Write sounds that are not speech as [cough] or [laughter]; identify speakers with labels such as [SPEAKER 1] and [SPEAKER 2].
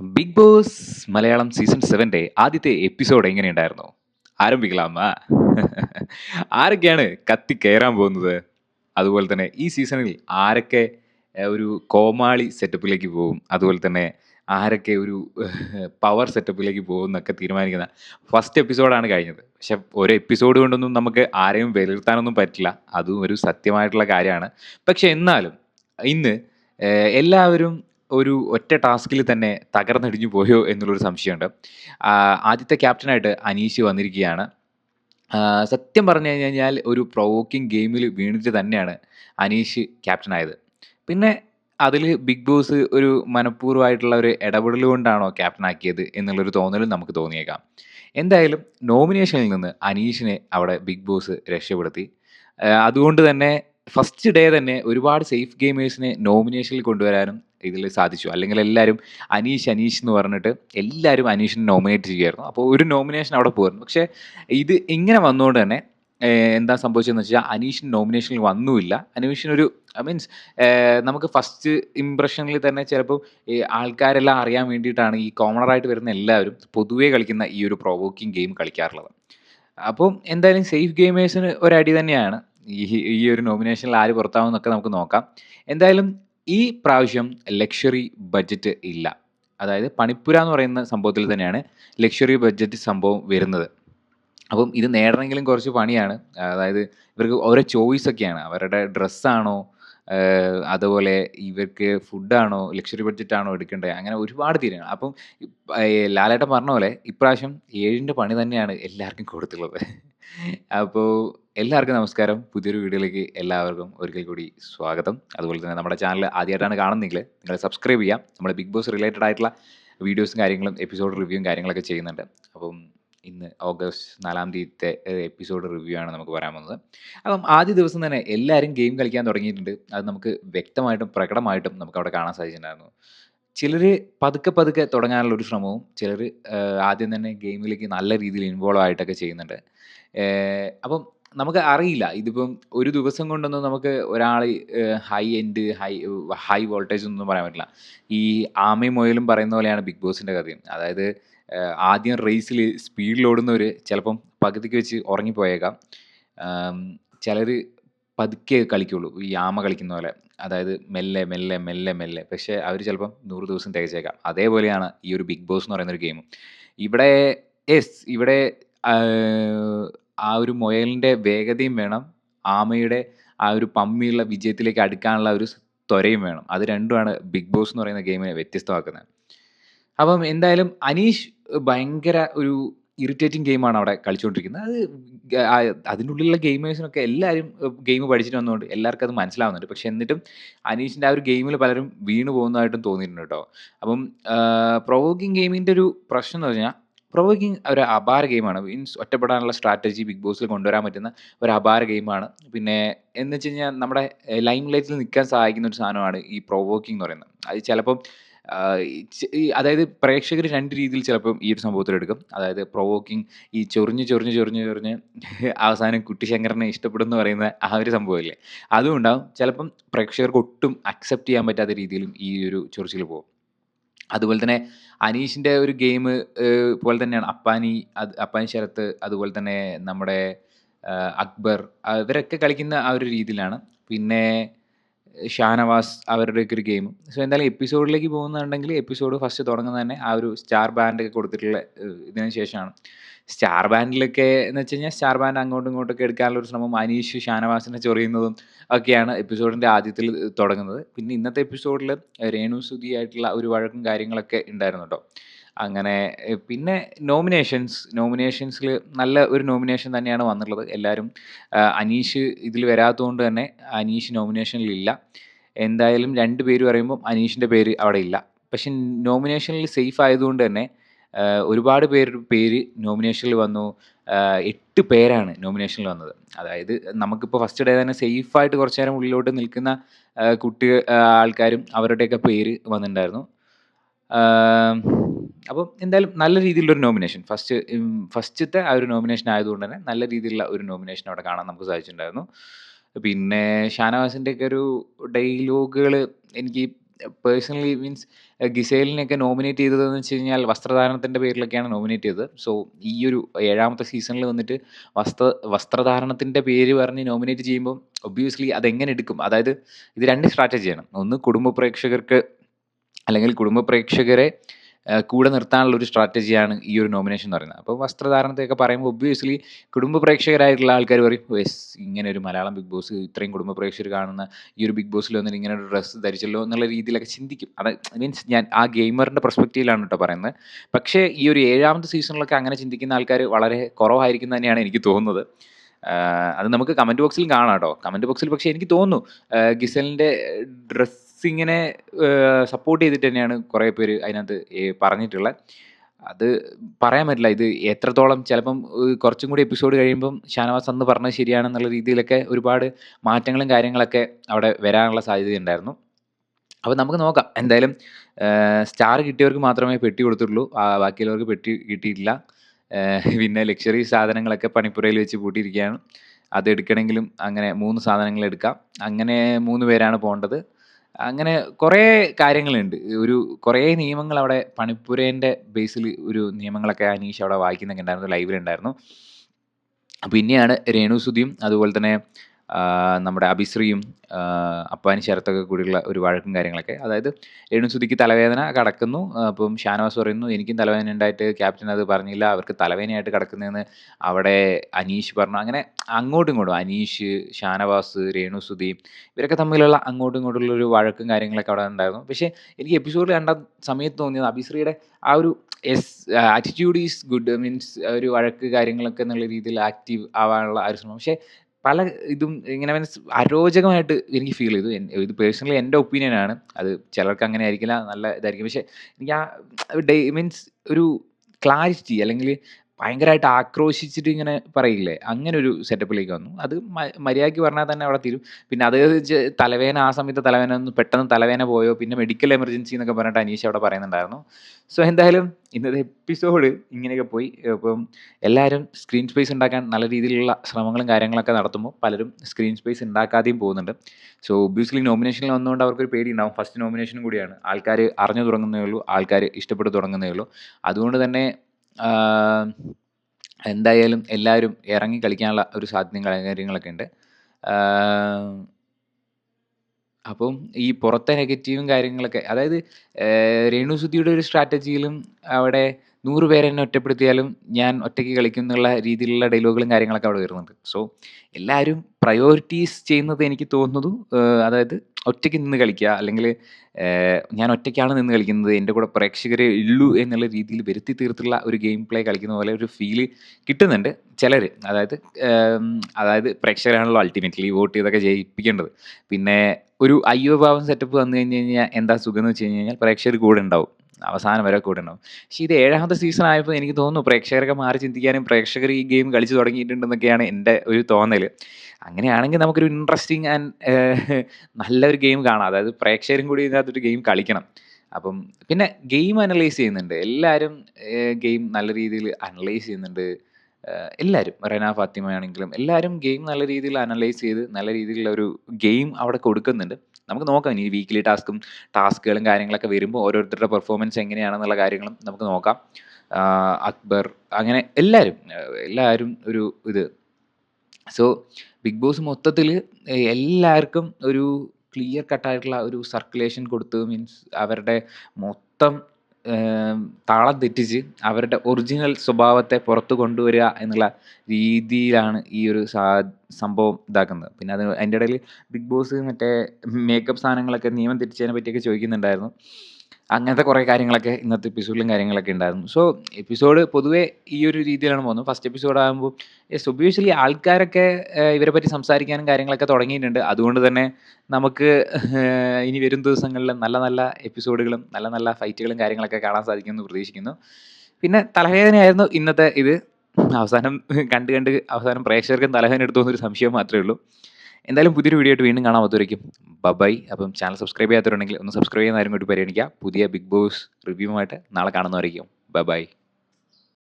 [SPEAKER 1] Big Boss Malayalam season സെവന്റെ ആദ്യത്തെ episode എങ്ങനെയുണ്ടായിരുന്നു? ആരംഭിക്കലാമ. ആരൊക്കെയാണ് കത്തി കയറാൻ പോകുന്നത്? അതുപോലെ തന്നെ ഈ സീസണിൽ ആരൊക്കെ ഒരു കോമാളി സെറ്റപ്പിലേക്ക് പോകും? അതുപോലെ തന്നെ ആരൊക്കെ ഒരു പവർ സെറ്റപ്പിലേക്ക് പോകും എന്നൊക്കെ തീരുമാനിക്കുന്ന ഫസ്റ്റ് എപ്പിസോഡാണ് കഴിഞ്ഞത്. പക്ഷെ ഒരു എപ്പിസോഡ് കൊണ്ടൊന്നും നമുക്ക് ആരെയും വിലയിരുത്താനൊന്നും പറ്റില്ല. അതും ഒരു സത്യമായിട്ടുള്ള കാര്യമാണ്. പക്ഷെ എന്നാലും ഇന്ന് എല്ലാവരും ഒരു ഒറ്റ ടാസ്കിൽ തന്നെ തകർന്നടിഞ്ഞു പോയോ എന്നുള്ളൊരു സംശയമുണ്ട്. ആദ്യത്തെ ക്യാപ്റ്റനായിട്ട് അനീഷ് വന്നിരിക്കുകയാണ്. സത്യം പറഞ്ഞു കഴിഞ്ഞാൽ ഒരു പ്രൊവോക്കിംഗ് ഗെയിമിൽ വീണിട്ട് തന്നെയാണ് അനീഷ് ക്യാപ്റ്റനായത്. പിന്നെ അതിൽ ബിഗ് ബോസ് ഒരു മനഃപൂർവമായിട്ടുള്ള ഒരു ഇടപെടൽ കൊണ്ടാണോ ക്യാപ്റ്റനാക്കിയത് എന്നുള്ളൊരു തോന്നലും നമുക്ക് തോന്നിയേക്കാം. എന്തായാലും നോമിനേഷനിൽ നിന്ന് അനീഷിനെ അവിടെ ബിഗ് ബോസ് രക്ഷപ്പെടുത്തി. അതുകൊണ്ട് തന്നെ ഫസ്റ്റ് ഡേ തന്നെ ഒരുപാട് സേഫ് ഗെയിമേഴ്സിനെ നോമിനേഷനിൽ കൊണ്ടുവരാനും ഇതിൽ സാധിച്ചു. അല്ലെങ്കിൽ എല്ലാവരും അനീഷ് അനീഷ് എന്ന് പറഞ്ഞിട്ട് എല്ലാവരും അനീഷിനെ നോമിനേറ്റ് ചെയ്യുമായിരുന്നു അപ്പോൾ ഒരു നോമിനേഷൻ അവിടെ പോയിരുന്നു. പക്ഷേ ഇത് ഇങ്ങനെ വന്നുകൊണ്ട് തന്നെ എന്താ സംഭവിച്ചതെന്ന് വെച്ചാൽ അനീഷിന് നോമിനേഷനിൽ വന്നുമില്ല. അനീഷിനൊരു മീൻസ് നമുക്ക് ഫസ്റ്റ് ഇംപ്രഷനിൽ തന്നെ ചിലപ്പോൾ ആൾക്കാരെല്ലാം അറിയാൻ വേണ്ടിയിട്ടാണ് ഈ കോമണറായിട്ട് വരുന്ന എല്ലാവരും പൊതുവേ കളിക്കുന്ന ഈ ഒരു പ്രൊവോക്കിംഗ് ഗെയിം കളിക്കാറുള്ളത്. അപ്പം എന്തായാലും സേഫ് ഗെയിമേഴ്സിന് ഒരടി തന്നെയാണ് ഈ ഈ ഒരു നോമിനേഷനിൽ ആര് പുറത്താവുമെന്നൊക്കെ നമുക്ക് നോക്കാം. എന്തായാലും ഈ പ്രാവശ്യം ലക്ഷറി ബഡ്ജറ്റ് ഇല്ല. അതായത് പണിപ്പുര എന്ന് പറയുന്ന സംഭവത്തിൽ തന്നെയാണ് ലക്ഷറി ബഡ്ജറ്റ് സംഭവം വരുന്നത്. അപ്പം ഇത് നേടണമെങ്കിലും കുറച്ച് പണിയാണ്. അതായത് ഇവർക്ക് ഓരോ ചോയ്സ് ഒക്കെയാണ്. അവരുടെ ഡ്രസ്സാണോ അതുപോലെ ഇവർക്ക് ഫുഡാണോ ലക്ഷറി ബഡ്ജറ്റാണോ എടുക്കേണ്ടത്? അങ്ങനെ ഒരുപാട് തീരുമാനം അപ്പം ലാലേട്ടൻ പറഞ്ഞ പോലെ ഇപ്രാവശ്യം ഏഴിന്റെ പണി തന്നെയാണ് എല്ലാവർക്കും കൊടുത്തുള്ളത് അപ്പോൾ എല്ലാവർക്കും നമസ്കാരം. പുതിയൊരു വീഡിയോയിലേക്ക് എല്ലാവർക്കും ഒരിക്കൽ കൂടി സ്വാഗതം. അതുപോലെ തന്നെ നമ്മുടെ ചാനൽ ആദ്യമായിട്ടാണ് കാണുന്നെങ്കിൽ നിങ്ങൾ സബ്സ്ക്രൈബ് ചെയ്യാം. നമ്മൾ ബിഗ് ബോസ് റിലേറ്റഡ് ആയിട്ടുള്ള വീഡിയോസും കാര്യങ്ങളും എപ്പിസോഡ് റിവ്യൂവും കാര്യങ്ങളൊക്കെ ചെയ്യുന്നുണ്ട്. അപ്പം ഇന്ന് ഓഗസ്റ്റ് നാലാം തീയതിത്തെ എപ്പിസോഡ് റിവ്യൂ ആണ് നമുക്ക് പറയാൻ പോകുന്നത്. അപ്പം ആദ്യ ദിവസം തന്നെ എല്ലാവരും ഗെയിം കളിക്കാൻ തുടങ്ങിയിട്ടുണ്ട്. അത് നമുക്ക് വ്യക്തമായിട്ടും പ്രകടമായിട്ടും നമുക്ക് അവിടെ കാണാൻ സാധിച്ചിട്ടുണ്ടായിരുന്നു. ചിലർ പതുക്കെ പതുക്കെ തുടങ്ങാനുള്ള ഒരു ശ്രമവും ചിലർ ആദ്യം തന്നെ ഗെയിമിലേക്ക് നല്ല രീതിയിൽ ഇൻവോൾവ് ആയിട്ടൊക്കെ ചെയ്യുന്നുണ്ട്. അപ്പം നമുക്ക് അറിയില്ല. ഇതിപ്പം ഒരു ദിവസം കൊണ്ടൊന്നും നമുക്ക് ഒരാൾ high end high high voltage ഒന്നും പറയാൻ പറ്റില്ല. ഈ ആമയും മുയലും പറയുന്ന പോലെയാണ് ബിഗ് ബോസിന്റെ കഥയും. അതായത് ആദ്യം റേസിൽ സ്പീഡിൽ ഓടുന്നവർ ചിലപ്പം പകുതിക്ക് വെച്ച് ഉറങ്ങിപ്പോയേക്കാം ചിലർ പതുക്കെ കളിക്കുള്ളൂ. ഈ ആമ കളിക്കുന്ന പോലെ. അതായത് മെല്ലെ മെല്ലെ മെല്ലെ മെല്ലെ. പക്ഷേ അവർ ചിലപ്പം നൂറ് ദിവസം തികച്ചേക്കാം. അതേപോലെയാണ് ഈ ഒരു ബിഗ് ബോസ് എന്ന് പറയുന്ന ഒരു ഗെയിം ഇവിടെ യെസ് ഇവിടെ ആ ഒരു മുയലിന്റെ വേഗതയും വേണം. ആമയുടെ ആ ഒരു പമ്മിയുള്ള വിജയത്തിലേക്ക് അടുക്കാനുള്ള ഒരു ത്വരയും വേണം. അത് രണ്ടുമാണ് ബിഗ് ബോസ് എന്ന് പറയുന്ന ഗെയിമിനെ വ്യത്യസ്തമാക്കുന്നത്. അപ്പം എന്തായാലും അനീഷ് ഭയങ്കര ഒരു ഇറിറ്റേറ്റിംഗ് ഗെയിമാണ് അവിടെ കളിച്ചുകൊണ്ടിരിക്കുന്നത് അത് അതിന്റെ ഉള്ളിലുള്ള ഗെയിമേഴ്സിനൊക്കെ എല്ലാവരും ഗെയിം പഠിച്ചിട്ട് വന്നുകൊണ്ട് എല്ലാവർക്കും അത് മനസ്സിലാവുന്നുണ്ട്. പക്ഷെ എന്നിട്ടും അനീഷിന്റെ ആ ഒരു ഗെയിമിൽ പലരും വീണ് പോകുന്നതായിട്ടും തോന്നിയിട്ടുണ്ട് കേട്ടോ. അപ്പം പ്രൊവോക്കിംഗ് ഗെയിമിന്റെ ഒരു പ്രശ്നം എന്ന് പറഞ്ഞാൽ പ്രൊവോക്കിംഗ് ഒരു അപാര ഗെയിമാണ് മീൻസ് ഒറ്റപ്പെടാനുള്ള സ്ട്രാറ്റജി ബിഗ് ബോസിൽ കൊണ്ടുവരാൻ പറ്റുന്ന ഒരു അപാര ഗെയിമാണ് പിന്നെ എന്ന് വെച്ച് കഴിഞ്ഞാൽ നമ്മുടെ ലൈം ലൈറ്റിൽ നിൽക്കാൻ സഹായിക്കുന്ന ഒരു സാധനമാണ് ഈ പ്രൊവോക്കിംഗ് എന്ന് പറയുന്നത്. അത് ചിലപ്പം അതായത് പ്രേക്ഷകർ രണ്ട് രീതിയിൽ ചിലപ്പം ഈ ഒരു സംഭവത്തിലെടുക്കും അതായത് പ്രൊവോക്കിംഗ് ഈ ചൊറിഞ്ഞ് ചൊറിഞ്ഞ് ചൊറിഞ്ഞ് ചൊറിഞ്ഞ് [laughs] അവസാനം കുട്ടിശങ്കറിനെ ഇഷ്ടപ്പെടുന്നു പറയുന്ന ആ ഒരു സംഭവമില്ലേ? അതും ഉണ്ടാവും. ചിലപ്പം പ്രേക്ഷകർക്ക് ഒട്ടും അക്സെപ്റ്റ് ചെയ്യാൻ പറ്റാത്ത രീതിയിലും ഈ ഒരു ചൊറിച്ചിൽ പോകും. അതുപോലെ തന്നെ അനീഷിന്റെ ഒരു ഗെയിം പോലെ തന്നെയാണ്. അപ്പാനി അത് അപ്പാനി ശരത്ത് അതുപോലെ തന്നെ നമ്മുടെ അക്ബർ ഇവരൊക്കെ കളിക്കുന്ന ആ ഒരു രീതിയിലാണ്. പിന്നെ ഷാനവാസ് അവരുടെയൊക്കെ ഒരു ഗെയിം സോ എന്തായാലും എപ്പിസോഡിലേക്ക് പോകുന്നുണ്ടെങ്കിൽ എപ്പിസോഡ് ഫസ്റ്റ് തുടങ്ങുന്നത് തന്നെ ആ ഒരു സ്റ്റാർ ബാൻഡ് ഒക്കെ കൊടുത്തിട്ടുള്ള ഇതിനു ശേഷമാണ്. സ്റ്റാർ ബാൻഡിലൊക്കെ എന്ന് വെച്ച് കഴിഞ്ഞാൽ സ്റ്റാർ ബാൻഡ് അങ്ങോട്ടും ഇങ്ങോട്ടൊക്കെ എടുക്കാനുള്ള ഒരു ശ്രമം അനീഷ് ഷാനവാസിനെ ചൊറിയുന്നതും ഒക്കെയാണ് എപ്പിസോഡിന്റെ ആദ്യത്തിൽ തുടങ്ങുന്നത്. പിന്നെ ഇന്നത്തെ എപ്പിസോഡിൽ രേണു സുധി ആയിട്ടുള്ള ഒരു വഴക്കും കാര്യങ്ങളൊക്കെ ഉണ്ടായിരുന്നു കേട്ടോ അങ്ങനെ പിന്നെ നോമിനേഷൻസ് നോമിനേഷൻസിൽ നല്ല ഒരു നോമിനേഷൻ തന്നെയാണ് വന്നിട്ടുള്ളത്. എല്ലാവരും അനീഷ് ഇതിൽ വരാത്തതുകൊണ്ട് തന്നെ അനീഷ് നോമിനേഷനിലില്ല എന്തായാലും രണ്ട് പേര് പറയുമ്പോൾ അനീഷിന്റെ പേര് അവിടെ ഇല്ല. പക്ഷെ നോമിനേഷനിൽ സേഫ് ആയതുകൊണ്ട് തന്നെ ഒരുപാട് പേര് പേര് നോമിനേഷനിൽ വന്നു. എട്ട് പേരാണ് നോമിനേഷനിൽ വന്നത്. അതായത് നമുക്കിപ്പോൾ ഫസ്റ്റ് ഡേ തന്നെ സേഫായിട്ട് കുറച്ച് നേരം ഉള്ളിലോട്ട് നിൽക്കുന്ന കുട്ടി ആൾക്കാരും അവരുടെയൊക്കെ പേര് വന്നിട്ടുണ്ടായിരുന്നു. അപ്പം എന്തായാലും നല്ല രീതിയിലുള്ളൊരു നോമിനേഷൻ ഫസ്റ്റ് ഫസ്റ്റത്തെ ആ ഒരു നോമിനേഷൻ ആയതുകൊണ്ട് തന്നെ നല്ല രീതിയിലുള്ള ഒരു നോമിനേഷൻ അവിടെ കാണാൻ നമുക്ക് സാധിച്ചിട്ടുണ്ടായിരുന്നു. പിന്നെ ഷാനവാസിന്റെ ഒക്കെ ഒരു ഡയലോഗുകൾ എനിക്ക് പേഴ്സണലി മീൻസ് ഗിസേലിനെയൊക്കെ നോമിനേറ്റ് ചെയ്തതെന്ന് വെച്ച് കഴിഞ്ഞാൽ വസ്ത്രധാരണത്തിന്റെ പേരിലൊക്കെയാണ് നോമിനേറ്റ് ചെയ്തത്. സോ ഈ ഒരു ഏഴാമത്തെ സീസണിൽ വന്നിട്ട് വസ്ത്ര വസ്ത്രധാരണത്തിന്റെ പേര് പറഞ്ഞ് നോമിനേറ്റ് ചെയ്യുമ്പോൾ ഒബ്വിയസ്ലി അതെങ്ങനെ എടുക്കും? അതായത് ഇത് രണ്ട് സ്ട്രാറ്റജിയാണ് ഒന്ന് കുടുംബ പ്രേക്ഷകർക്ക് അല്ലെങ്കിൽ കുടുംബ പ്രേക്ഷകരെ കൂടെ നിർത്താനുള്ള ഒരു സ്ട്രാറ്റജിയാണ് ഈ ഒരു നോമിനേഷൻ എന്ന് പറയുന്നത്. അപ്പോൾ വസ്ത്രധാരണത്തെയൊക്കെ പറയുമ്പോൾ ഒബ്വിയസ്ലി കുടുംബ പ്രേക്ഷകരായിട്ടുള്ള ആൾക്കാർ പറയും യെസ് ഇങ്ങനെ ഒരു മലയാളം ബിഗ് ബോസ് ഇത്രയും കുടുംബ പ്രേക്ഷകർ കാണുന്ന ഈ ഒരു ബിഗ് ബോസിൽ വന്നിട്ട് ഇങ്ങനെ ഒരു ഡ്രസ്സ് ധരിച്ചല്ലോ എന്നുള്ള രീതിയിലൊക്കെ ചിന്തിക്കും. അത് മീൻസ് ഞാൻ ആ ഗെയിമറിന്റെ പെർസ്പെക്റ്റീവിലാണ് കേട്ടോ പറയുന്നത്. പക്ഷേ ഈ ഒരു ഏഴാമത്തെ സീസണിലൊക്കെ അങ്ങനെ ചിന്തിക്കുന്ന ആൾക്കാർ വളരെ കുറവായിരിക്കും തന്നെയാണ് എനിക്ക് തോന്നുന്നത്. അത് നമുക്ക് കമന്റ് ബോക്സിൽ കാണാം കേട്ടോ കമന്റ് ബോക്സിൽ പക്ഷേ എനിക്ക് തോന്നുന്നു ഗിസലിന്റെ ഗിസലിന്റെ ഡ്രസ്സിങ്ങിനെ സപ്പോർട്ട് ചെയ്തിട്ട് തന്നെയാണ് കുറേ പേര് അതിനകത്ത് പറഞ്ഞിട്ടുള്ളത്. അത് പറയാൻ പറ്റില്ല. ഇത് എത്രത്തോളം ചിലപ്പം കുറച്ചും കൂടി എപ്പിസോഡ് കഴിയുമ്പം ഷാനവാസ് അന്ന് പറഞ്ഞത് ശരിയാണെന്നുള്ള രീതിയിലൊക്കെ ഒരുപാട് മാറ്റങ്ങളും കാര്യങ്ങളൊക്കെ അവിടെ വരാനുള്ള സാധ്യതയുണ്ടായിരുന്നു അപ്പോൾ നമുക്ക് നോക്കാം. എന്തായാലും സ്റ്റാർ കിട്ടിയവർക്ക് മാത്രമേ പെട്ടി കൊടുത്തിട്ടുള്ളൂ. ബാക്കിയുള്ളവർക്ക് പെട്ടി കിട്ടിയിട്ടില്ല. പിന്നെ ലക്ഷറി സാധനങ്ങളൊക്കെ പണിപ്പുരയിൽ വെച്ച് പൂട്ടിയിരിക്കുകയാണ്. അത് എടുക്കണമെങ്കിലും അങ്ങനെ മൂന്ന് സാധനങ്ങൾ എടുക്കാം. അങ്ങനെ മൂന്ന് പേരാണ് പോകേണ്ടത്. അങ്ങനെ കുറേ കാര്യങ്ങളുണ്ട്. ഒരു കുറേ നിയമങ്ങൾ അവിടെ പണിപ്പുരേന്റെ ബേസിൽ ഒരു നിയമങ്ങളൊക്കെ അനീഷ് അവിടെ വായിക്കുന്നൊക്കെ ഉണ്ടായിരുന്നു ലൈവിലുണ്ടായിരുന്നു പിന്നെയാണ് രേണു സുധിയും അതുപോലെ തന്നെ നമ്മുടെ അഭിശ്രീയും അപ്പാനി ശരത്തൊക്കെ കൂടിയുള്ള ഒരു വഴക്കും കാര്യങ്ങളൊക്കെ. അതായത് രേണുസുതിക്ക് തലവേദന കടക്കുന്നു. അപ്പം ഷാനവാസ് പറയുന്നു എനിക്കും തലവേദന ഉണ്ടായിട്ട് ക്യാപ്റ്റൻ അത് പറഞ്ഞില്ല. അവർക്ക് തലവേദനയായിട്ട് കിടക്കുന്നതെന്ന് അവിടെ അനീഷ് പറഞ്ഞു. അങ്ങനെ അങ്ങോട്ടും ഇങ്ങോട്ടും അനീഷ് ഷാനവാസ് രേണുസുതി ഇവരൊക്കെ തമ്മിലുള്ള അങ്ങോട്ടും ഇങ്ങോട്ടുള്ള ഒരു വഴക്കും കാര്യങ്ങളൊക്കെ അവിടെ ഉണ്ടായിരുന്നു. പക്ഷേ എനിക്ക് എപ്പിസോഡിൽ കണ്ട സമയത്ത് തോന്നിയത് അഭിശ്രീയുടെ ആ ഒരു എസ് ആറ്റിറ്റ്യൂഡ് ഈസ് ഗുഡ് മീൻസ് ഒരു വഴക്ക് കാര്യങ്ങളൊക്കെ എന്നുള്ള രീതിയിൽ ആക്റ്റീവ് ആവാനുള്ള ആ ഒരു ശ്രമം. പക്ഷേ പല ഇതും ഇങ്ങനെ മീൻസ് അരോചകമായിട്ട് എനിക്ക് ഫീൽ ചെയ്തു. ഇത് പേഴ്സണലി എന്റെ ഒപ്പീനിയനാണ് അത് ചിലർക്ക് അങ്ങനെ ആയിരിക്കില്ല നല്ല ഇതായിരിക്കും. പക്ഷേ എനിക്ക് ആ ഡേ മീൻസ് ഒരു ക്ലാരിറ്റി അല്ലെങ്കിൽ ഭയങ്കരമായിട്ട് ആക്രോശിച്ചിട്ട് ഇങ്ങനെ പറയില്ലേ? അങ്ങനെ ഒരു സെറ്റപ്പിലേക്ക് വന്നു. അത് മര്യാദയ്ക്ക് പറഞ്ഞാൽ തന്നെ അവിടെ തീരും. പിന്നെ അത് തലവേന ആ സമയത്ത് തലവേന ഒന്ന് പെട്ടെന്ന് തലവേന പോയോ? പിന്നെ മെഡിക്കൽ എമർജൻസി എന്നൊക്കെ പറഞ്ഞിട്ട് അനീഷ് അവിടെ പറയുന്നുണ്ടായിരുന്നു. സോ എന്തായാലും ഇന്നത്തെ എപ്പിസോഡ് ഇങ്ങനെയൊക്കെ പോയി. അപ്പം എല്ലാവരും സ്ക്രീൻ സ്പേസ് ഉണ്ടാക്കാൻ നല്ല രീതിയിലുള്ള ശ്രമങ്ങളും കാര്യങ്ങളൊക്കെ നടത്തുമ്പോൾ പലരും സ്ക്രീൻ സ്പേസ് ഉണ്ടാക്കാതെയും പോകുന്നുണ്ട്. സോ ഒബ്വിയസ്ലി നോമിനേഷനിൽ വന്നുകൊണ്ട് അവർക്കൊരു പേടി ഉണ്ടാവും ഫസ്റ്റ് നോമിനേഷനും കൂടിയാണ്. ആൾക്കാർ അറിഞ്ഞു തുടങ്ങുന്നേ ഉള്ളൂ. ആൾക്കാർ ഇഷ്ടപ്പെട്ടു തുടങ്ങുന്നേ ഉള്ളൂ. അതുകൊണ്ട് തന്നെ എന്തായാലും എല്ലാവരും ഇറങ്ങി കളിക്കാനുള്ള ഒരു സാധ്യതയും കാര്യങ്ങളൊക്കെ ഉണ്ട്. അപ്പം ഈ പുറത്തെ നെഗറ്റീവും കാര്യങ്ങളൊക്കെ അതായത് ഏഹ്, രേണു സുധിയുടെ ഒരു സ്ട്രാറ്റജിയിലും അവിടെ നൂറ് പേരെ എന്നെ ഒറ്റപ്പെടുത്തിയാലും ഞാൻ ഒറ്റയ്ക്ക് കളിക്കും എന്നുള്ള രീതിയിലുള്ള ഡയലോഗുകളും കാര്യങ്ങളൊക്കെ അവിടെ വരുന്നുണ്ട്. സോ എല്ലാവരും പ്രയോറിറ്റീസ് ചെയ്യുന്നത് എനിക്ക് തോന്നുന്നത് അതായത് ഒറ്റയ്ക്ക് നിന്ന് കളിക്കുക അല്ലെങ്കിൽ ഞാൻ ഒറ്റയ്ക്കാണ് നിന്ന് കളിക്കുന്നത് എന്റെ കൂടെ പ്രേക്ഷകരെ ഉള്ളൂ എന്നുള്ള രീതിയിൽ വരുത്തി തീർത്തുള്ള ഒരു ഗെയിം പ്ലേ കളിക്കുന്ന പോലെ ഒരു ഫീൽ കിട്ടുന്നുണ്ട് ചിലർ. അതായത് അതായത് പ്രേക്ഷകരാണല്ലോ അൾട്ടിമേറ്റ്ലി വോട്ട് ചെയ്തൊക്കെ ജയിപ്പിക്കേണ്ടത്. പിന്നെ ഒരു അയ്യോ ഭാവം സെറ്റപ്പ് വന്നു കഴിഞ്ഞ് കഴിഞ്ഞാൽ എന്താ സുഖം എന്ന് വെച്ച് കഴിഞ്ഞ് കഴിഞ്ഞാൽ പ്രേക്ഷകർ കൂടെ ഉണ്ടാവും. അവസാനം വരെ കൂടെ ഉണ്ടാവും. പക്ഷേ ഇത് ഏഴാമത്തെ സീസൺ ആയപ്പോൾ എനിക്ക് തോന്നുന്നു പ്രേക്ഷകരൊക്കെ മാറി ചിന്തിക്കാനും പ്രേക്ഷകർ ഈ ഗെയിം കളിച്ചു തുടങ്ങിയിട്ടുണ്ടെന്നൊക്കെയാണ് എന്റെ ഒരു തോന്നൽ അങ്ങനെയാണെങ്കിൽ നമുക്കൊരു ഇൻട്രസ്റ്റിംഗ് ആൻഡ് നല്ലൊരു ഗെയിം കാണാം. അതായത് പ്രേക്ഷകരും കൂടി ഇതിനകത്തൊരു ഗെയിം കളിക്കണം. അപ്പം പിന്നെ ഗെയിം അനലൈസ് ചെയ്യുന്നുണ്ട്. എല്ലാവരും ഗെയിം നല്ല രീതിയിൽ അനലൈസ് ചെയ്യുന്നുണ്ട്. എല്ലാവരും റെന ഫാത്തിമ ആണെങ്കിലും എല്ലാവരും ഗെയിം നല്ല രീതിയിൽ അനലൈസ് ചെയ്ത് നല്ല രീതിയിലുള്ള ഒരു ഗെയിം അവിടെ കൊടുക്കുന്നുണ്ട്. നമുക്ക് നോക്കാം. ഇനി വീക്കിലി ടാസ്കും ടാസ്കുകളും കാര്യങ്ങളൊക്കെ വരുമ്പോൾ ഓരോരുത്തരുടെ പെർഫോമൻസ് എങ്ങനെയാണെന്നുള്ള കാര്യങ്ങളും നമുക്ക് നോക്കാം. അക്ബർ അങ്ങനെ എല്ലാവരും എല്ലാവരും ഒരു ഇത് സോ ബിഗ് ബോസ് മൊത്തത്തിൽ എല്ലാവർക്കും ഒരു ക്ലിയർ കട്ടായിട്ടുള്ള ഒരു സർക്കുലേഷൻ കൊടുത്ത് മീൻസ് അവരുടെ മൊത്തം താളം തെറ്റിച്ച് അവരുടെ ഒറിജിനൽ സ്വഭാവത്തെ പുറത്തു കൊണ്ടുവരിക എന്നുള്ള രീതിയിലാണ് ഈ ഒരു സാ സംഭവം ഇതാക്കുന്നത്. പിന്നെ അത് അതിന്റെ ഇടയിൽ ബിഗ് ബോസ് മറ്റേ മേക്കപ്പ് സാധനങ്ങളൊക്കെ നിയമം തെറ്റിച്ചതിനെ പറ്റിയൊക്കെ ചോദിക്കുന്നുണ്ടായിരുന്നു. അങ്ങനത്തെ കുറേ കാര്യങ്ങളൊക്കെ ഇന്നത്തെ എപ്പിസോഡിലും കാര്യങ്ങളൊക്കെ ഉണ്ടായിരുന്നു. സോ എപ്പിസോഡ് പൊതുവേ ഈ ഒരു രീതിയിലാണ് പോകുന്നത്. ഫസ്റ്റ് എപ്പിസോഡ് ആകുമ്പോൾ യെസ് ഒബ്വിയസ്ലി ആൾക്കാരൊക്കെ ഇവരെ പറ്റി സംസാരിക്കാനും കാര്യങ്ങളൊക്കെ തുടങ്ങിയിട്ടുണ്ട്. അതുകൊണ്ട് തന്നെ നമുക്ക് ഇനി വരും ദിവസങ്ങളിൽ നല്ല നല്ല എപ്പിസോഡുകളും നല്ല നല്ല ഫൈറ്റുകളും കാര്യങ്ങളൊക്കെ കാണാൻ സാധിക്കുമെന്ന് പ്രതീക്ഷിക്കുന്നു. പിന്നെ തലവേദനയായിരുന്നു ഇന്നത്തെ ഇത്. അവസാനം കണ്ട് കണ്ട് അവസാനം പ്രേക്ഷകർക്കും തലവേദന എടുത്തു എന്നൊരു സംശയം മാത്രമേ ഉള്ളൂ. എന്തായാലും പുതിയൊരു വീഡിയോ ആയിട്ട് വീണ്ടും കാണാൻ പറ്റുമായിരിക്കും ബൈ അപ്പം ചാനൽ സബ്സ്ക്രൈബ് ചെയ്യാത്തവരുണ്ടെങ്കിൽ ഒന്ന് സബ്സ്ക്രൈബ് ചെയ്യുന്ന കാര്യം കൂടി പരിഗണിക്കുക പുതിയ ബിഗ് ബോസ് റിവ്യൂവുമായിട്ട് നാളെ കാണുന്നതായിരിക്കും ബൈ